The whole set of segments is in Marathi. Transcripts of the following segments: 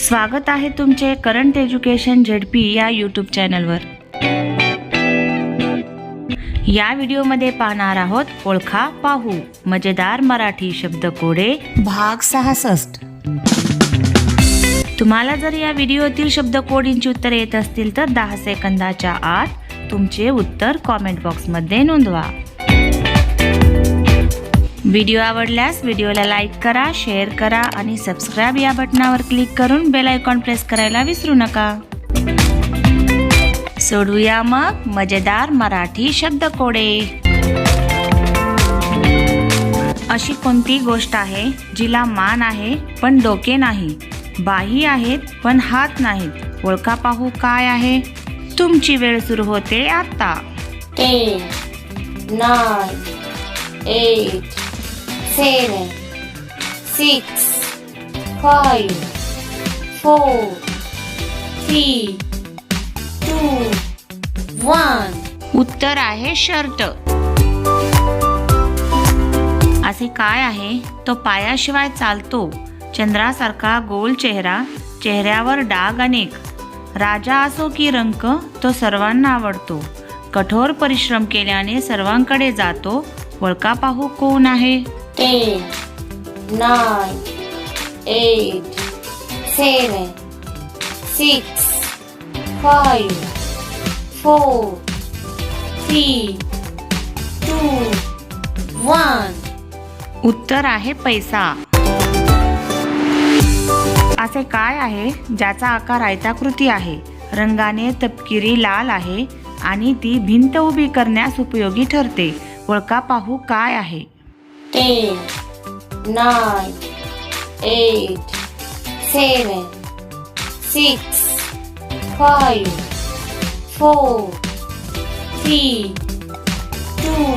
स्वागत आहे तुमचे करंट एज्युकेशन झेडपी या यूट्यूब चॅनलवर. या व्हिडिओमध्ये पाहणार आहोत ओळखा पाहू मजेदार मराठी शब्दकोडे भाग सहासष्ट. तुम्हाला जर या व्हिडिओतील शब्दकोडींची उत्तरे येत असतील तर दहा सेकंदाच्या आत तुमचे उत्तर कॉमेंट बॉक्समध्ये नोंदवा. व्हिडिओ आवडल्यास व्हिडिओला लाईक करा शेअर करा आणि सबस्क्राईब या बटनावर क्लिक करून बेल आयकॉन प्रेस करायला विसरू नका. सोडूया मग मजेदार मराठी शब्दकोडे अशी कोणती गोष्ट आहे जिला मान आहे पण डोके नाही? बाही आहेत पण हात नाहीत. ओळखा पाहू काय आहे? तुमची वेळ सुरू होते आता. ten, seven, six, five, four, three, two, one. उत्तर आहे शर्ट असे काय आहे? तो पायाशिवाय चालतो. चंद्रासारखा गोल चेहरा चेहऱ्यावर डाग अनेक. राजा असो की रंक तो सर्वांना आवडतो. कठोर परिश्रम केल्याने सर्वांकडे जातो. वळका पाहू कोण आहे? Ten, nine, eight, seven, six, five, four, three, two, one. उत्तर आहे पैसा. असे काय आहे? ज्याचा आकार आयताकृती आहे. रंगाने तपकिरी लाल आहे आणि ती भिंत उभी करण्यास उपयोगी ठरते. ओळखा पाहू काय आहे? Ten, nine, eight, seven, six, five, four, three, two,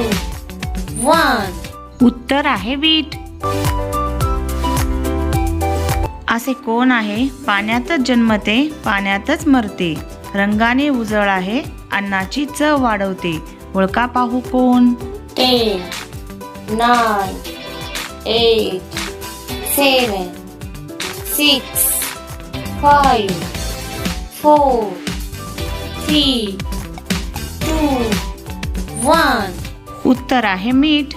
one. उत्तर आहे वीट. असे कोण आहे? पाण्यातच जन्मते पाण्यातच मरते. रंगाने उजळ आहे अन्नाची चव वाढवते. ओळखा पाहू कोण? nine, eight, seven, six, five, four, three, two, one. उत्तर आहे मीठ.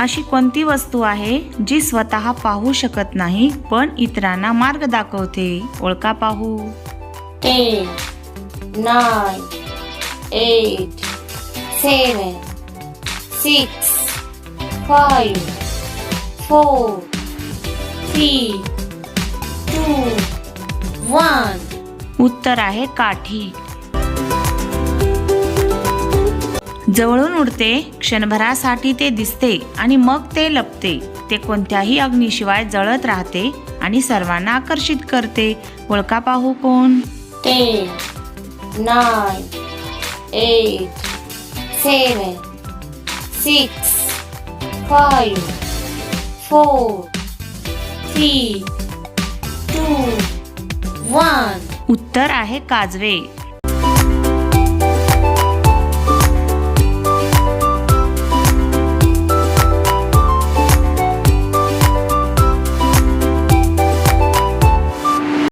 अशी कोणती वस्तू आहे जी स्वतः पाहू शकत नाही पण इतरांना मार्ग दाखवते? ओळखा पाहू. Ten nine eight seven, six, five, four, three, two, one. उत्तर आहे काठी. जवळून उडते क्षणभरासाठी ते दिसते आणि मग ते लपते. ते कोणत्याही अग्नीशिवाय जळत राहते आणि सर्वांना आकर्षित करते. ओळखा पाहू कोण? Ten, nine, eight, seven, six, five, four, three, two, one. उत्तर आहे काजवे